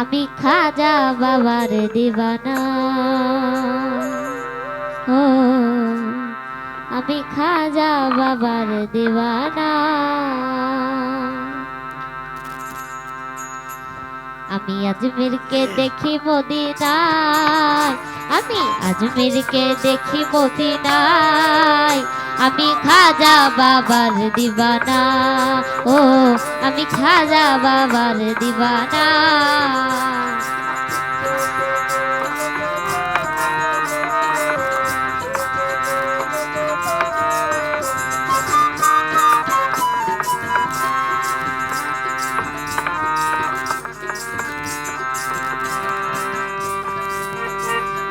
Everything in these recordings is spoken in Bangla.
আমি খাজা বাবার দিবানা। ও, আমি খাজা বাবার দিবানা। আমি আজমিরকে দেখি মদিনায়। আমি আজমিরকে দেখি মদিনায়। আমি খাজা বাবার দিবানা। ও আমি খাজা বাবার দিবানা।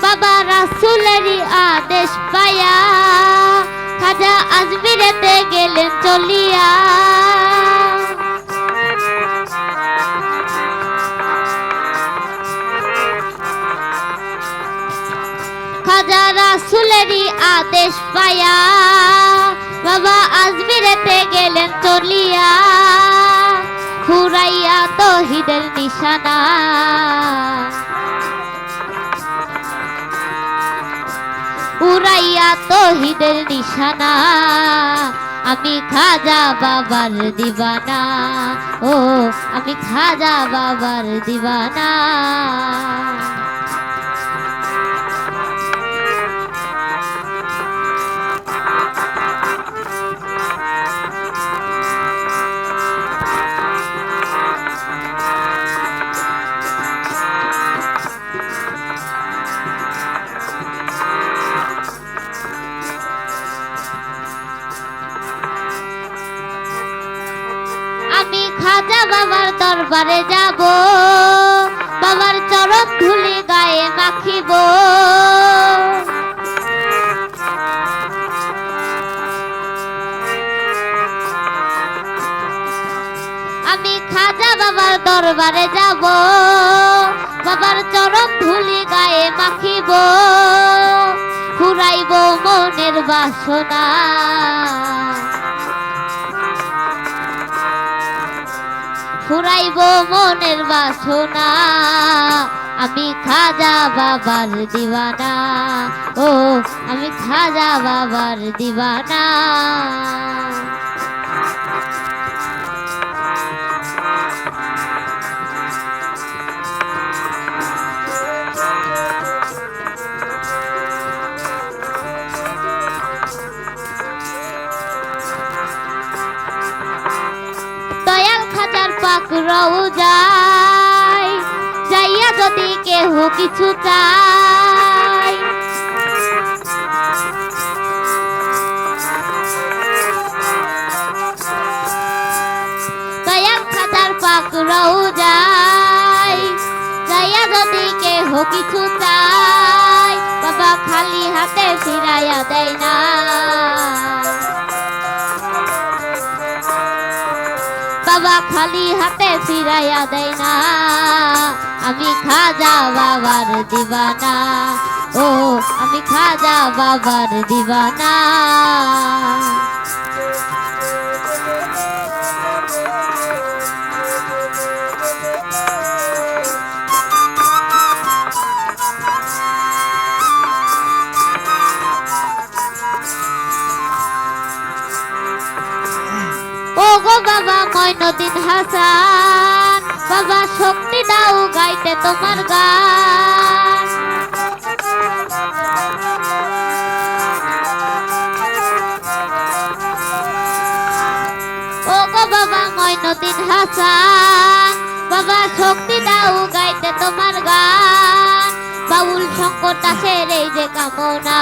বাবা রাসুলেরই আদেশ পায়া। খাজা আজমিরেতে গেলেন। খাজা রাসুলেরই আদেশ পায়া। বাবা আজমিরেতে গেলেন চলিয়া ফুরাইয়া তহিদের নিশানা। উড়াইয়া তহিদের নিশানা। আমি খাজা বাবার দিবানা। ও, আমি খাজা বাবার দিবানা। বাবার দরবারে যাব। বাবার চরণ ধুলি গায়ে মাখিব। আমি খাজা বাবার দরবারে যাব। বাবার চরণ ধুলি গায়ে মাখিব। ফুরাইব মনের বাসনা। ফুরাইব মনের বাসনা। আমি খাজা বাবার দিবানা ও আমি খাজা বাবার দিবানা খাজার পাক যায় যাইয়া যদি কেহ কিছু চাই দয়াল খাজার পাক যায় যাইয়া যদি কেহ কিছু চাই বাবা খালি হাতে ফিরাইয়া দেয় না। বাবা খালি হাতে ফিরাইয়া দেয় না। আমি খাজা বাবার দিবানা। ও, আমি খাজা বাবার দিবানা। বাবা ময়নদিন হাসান, বাবা শক্তি দাও গাইতে তোমার গান। ও গো বাবা ময়নদিন হাসান, বাবা শক্তি দাও গাইতে তোমার গান। বাউল শঙ্কর দাসের এই যে কামনা।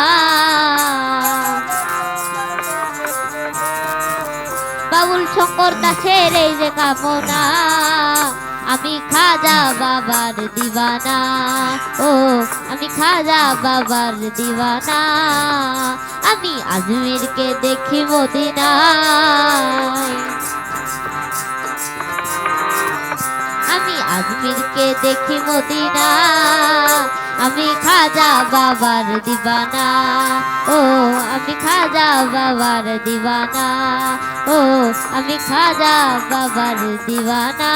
বাউল শঙ্কর দাসের এই যে কামনা, আমি খাজা বাবার দিবানা। ও, আমি খাজা বাবার দিবানা। আমি আজমিরকে দেখি মদিনায়। আমি আজমিরকে দেখি মদিনা। আমি খাজা বাবার দিবানা। ও, আমি খাজা বাবার দিবানা। ও, আমি খাজা বাবার দিবানা।